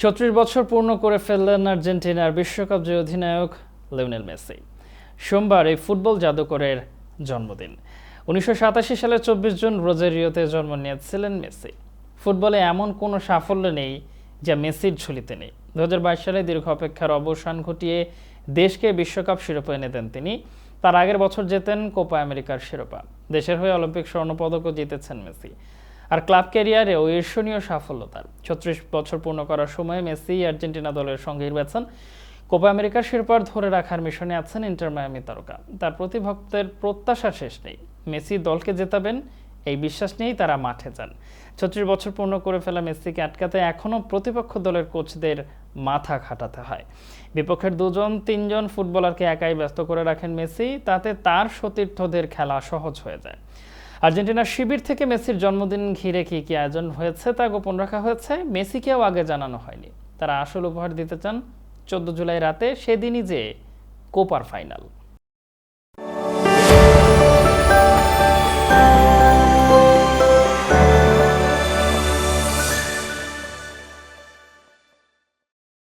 ছত্রিশ বছর পূর্ণ করে ফেললেন আর্জেন্টিনার বিশ্বকাপ জয় অধিনায়ক লিওনেল মেসি। সোমবার এই ফুটবল জাদুকরের জন্মদিন। উনিশশো সাতাশি সালে চব্বিশ জুন রোজারিওতে জন্ম নিয়েছিলেন মেসি। ফুটবলে এমন কোনো সাফল্য নেই যা মেসির ঝুলিতে নেই। দু হাজার বাইশ সালে দীর্ঘ অপেক্ষার অবসান ঘটিয়ে দেশকে বিশ্বকাপ শিরোপা এনে দেন তিনি। তার আগের বছর জেতেন কোপা আমেরিকার শিরোপা। দেশের হয়ে অলিম্পিক স্বর্ণপদকও জিতেছেন মেসি। আর ক্লাব ক্যারিয়ারেও ঈর্ষণীয় সাফল্য তার ছত্রিশ বছর পূর্ণ করার সময় মেসি আর্জেন্টিনা দলের সঙ্গে রয়েছেন কোপা আমেরিকার শিরোপার ধরে রাখার মিশনে আছেন ইন্টার মায়ামি তারকা। তার প্রতিভক্তের প্রত্যাশা শেষ নেই। মেসি দলকে জেতাবেন, এই বিশ্বাস নিয়েই তারা মাঠে যান। ছত্রিশ বছর পূর্ণ করে ফেলা মেসিকে আটকাতে এখনও প্রতিপক্ষ দলের কোচদের মাথা খাটাতে হয়। বিপক্ষের দুজন, তিনজন ফুটবলারকে একাই ব্যস্ত করে রাখেন মেসি, তাতে তার সতীর্থদের খেলা সহজ হয়ে যায়। আর্জেন্টিনার শিবির থেকে মেসির জন্মদিন ঘিরে কি কি আয়োজন হয়েছে তা গোপন রাখা হয়েছে, মেসিকেও আগে জানানো হয়নি। তারা আসল উপহার দিতে চান চোদ্দ জুলাই রাতে, সেদিনই যে কোপার ফাইনাল।